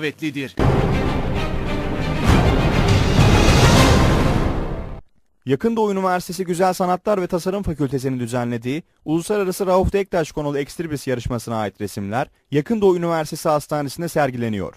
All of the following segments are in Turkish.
davetlidir. Yakın Doğu Üniversitesi Güzel Sanatlar ve Tasarım Fakültesi'nin düzenlediği Uluslararası Rauf Denktaş konulu Ekstribris yarışmasına ait resimler Yakın Doğu Üniversitesi Hastanesi'nde sergileniyor.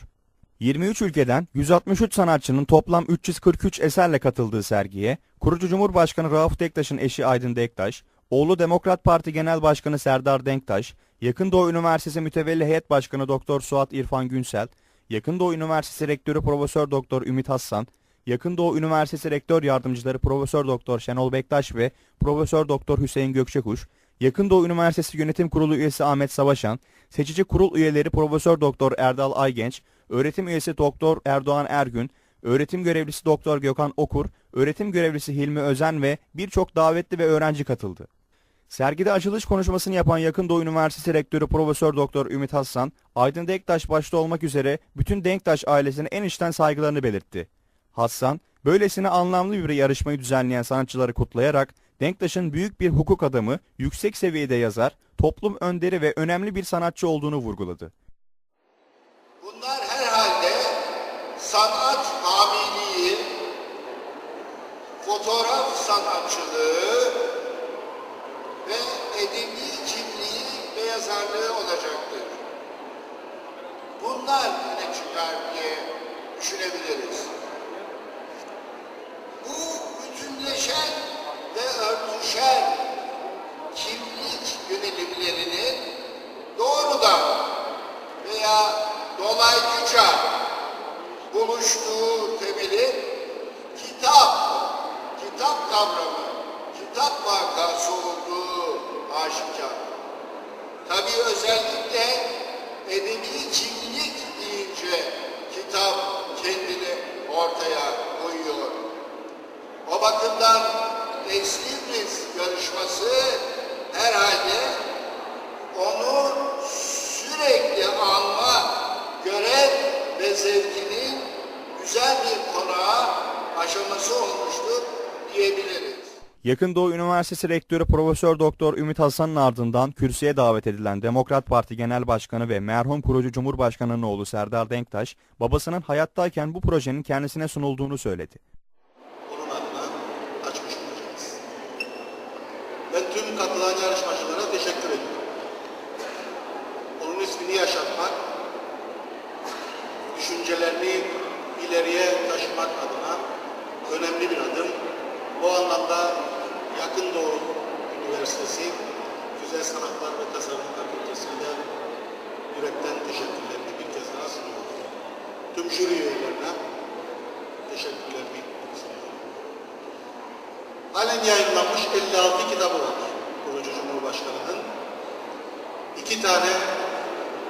23 ülkeden 163 sanatçının toplam 343 eserle katıldığı sergiye kurucu Cumhurbaşkanı Rauf Denktaş'ın eşi Aydın Denktaş, oğlu Demokrat Parti Genel Başkanı Serdar Denktaş, Yakın Doğu Üniversitesi Mütevelli Heyet Başkanı Doktor Suat İrfan Günsel, Yakın Doğu Üniversitesi Rektörü Profesör Doktor Ümit Hassan, Yakın Doğu Üniversitesi Rektör Yardımcıları Profesör Doktor Şenol Bektaş ve Profesör Doktor Hüseyin Gökçekuş, Yakın Doğu Üniversitesi Yönetim Kurulu üyesi Ahmet Savaşan, seçici kurul üyeleri Profesör Doktor Erdal Aygenç, öğretim üyesi Doktor Erdoğan Ergün, öğretim görevlisi Doktor Gökhan Okur, öğretim görevlisi Hilmi Özen ve birçok davetli ve öğrenci katıldı. Sergide açılış konuşmasını yapan Yakın Doğu Üniversitesi Rektörü Profesör Doktor Ümit Hassan, Aydın Denktaş başta olmak üzere bütün Denktaş ailesine en içten saygılarını belirtti. Hassan, böylesine anlamlı bir yarışmayı düzenleyen sanatçıları kutlayarak Denktaş'ın büyük bir hukuk adamı, yüksek seviyede yazar, toplum önderi ve önemli bir sanatçı olduğunu vurguladı. Bunlar herhalde sanat hamiliği, fotoğraf sanatçılığı ve edebi kimliği ve yazarlığı olacaktır. Bunlar öne çıkar diye düşünebiliriz. Bu bütünleşen ve örtüşen kimlik yönelimlerinin doğrudan veya dolaylıca buluştuğu temeli aşikar. Tabii özellikle edebi kimlik Yakın Doğu Üniversitesi Rektörü Profesör Doktor Ümit Hasan'ın ardından kürsüye davet edilen Demokrat Parti Genel Başkanı ve merhum kurucu Cumhurbaşkanı'nın oğlu Serdar Denktaş, babasının hayattayken bu projenin kendisine sunulduğunu söyledi. Onun adına açmış olacağız. Ben tüm katılan yarışmacılara teşekkür ediyorum. Onun ismini yaşatmak, düşüncelerini ileriye taşımak adına önemli bir adım. Bu anlamda Yakın Doğu Üniversitesi Güzel Sanatlar ve Tasarım Fakültesi'ne yürekten teşekkürlerimi bir kez daha sunuyorum. Tüm jüri üyelerine teşekkürlerimi sunuyorum. Halen yayınlanmış 56 kitabı var kurucu Cumhurbaşkanı'nın. İki tane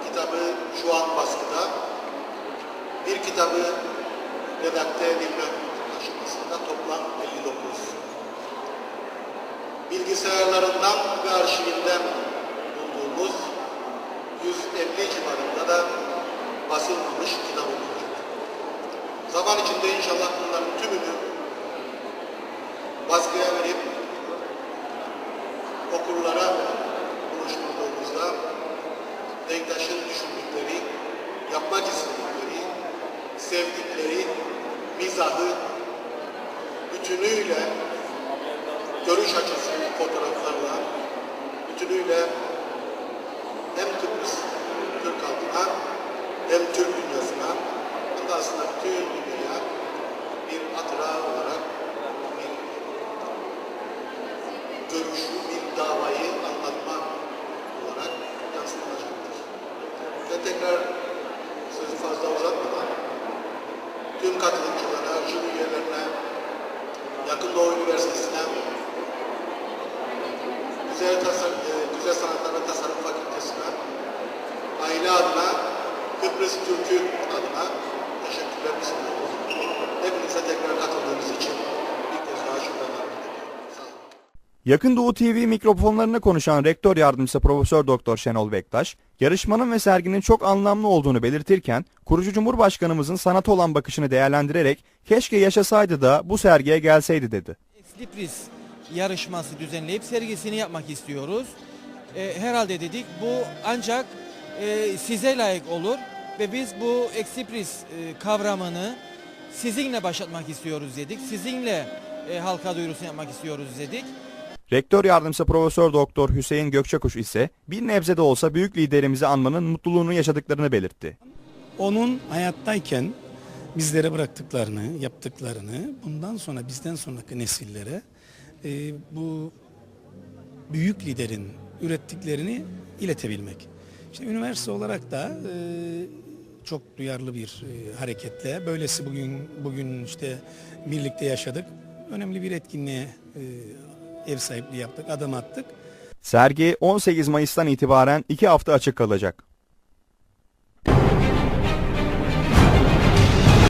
kitabı şu an baskıda. Bir kitabı redakte edilme aşamasında toplam 59. Bilgisayarlarından ve arşivinden bulduğumuz 150 civarında da basılmamış kitabı mevcut. Zaman içinde inşallah bunların tümünü baskıya verip okurlara buluşturduğumuzda Denktaş'ın düşündükleri, yapmak istedikleri, sevdikleri, mizahı bütünüyle görüş açısı fotoğraflarla bütünüyle hem Kıbrıs Türk halkına hem Türk dünyasına hem aslında bütün dünyaya bir hatıra olarak bir görüşü, bir davayı anlatma olarak yansıtılacaktır. Ve tekrar sözü fazla uzatmadan tüm katılımcılara, jüri üyelerine, Yakın Doğu Üniversitesi'ne, Güzel, Tasar e, Güzel Sanatlar ve Tasarım Fakültesi'ne, aile adına, Kıbrıs Türk'ü adına teşekkürlerimi sunuyorum. Hepinize tekrar katıldığınız için bir kez daha şükranlarımı. Yakın Doğu TV mikrofonlarına konuşan Rektör Yardımcısı Profesör Doktor Şenol Bektaş, yarışmanın ve serginin çok anlamlı olduğunu belirtirken, kurucu Cumhurbaşkanımızın sanata olan bakışını değerlendirerek keşke yaşasaydı da bu sergiye gelseydi dedi. Slipris yarışması düzenleyip sergisini yapmak istiyoruz. E, herhalde dedik bu ancak e, size layık olur. Ve biz bu Express e, kavramını sizinle başlatmak istiyoruz dedik. Sizinle e, halka duyurusunu yapmak istiyoruz dedik. Rektör yardımcısı Profesör Doktor Hüseyin Gökçekuş ise bir nebze de olsa büyük liderimizi anmanın mutluluğunu yaşadıklarını belirtti. onun hayattayken bizlere bıraktıklarını, yaptıklarını bundan sonra bizden sonraki nesillere e, bu büyük liderin ürettiklerini iletebilmek. İşte üniversite olarak da e, çok duyarlı bir e, hareketle böylesi bugün bugün işte birlikte yaşadık. Önemli bir etkinliğe e, ev sahipliği yaptık, adım attık. Sergi 18 Mayıs'tan itibaren 2 hafta açık kalacak.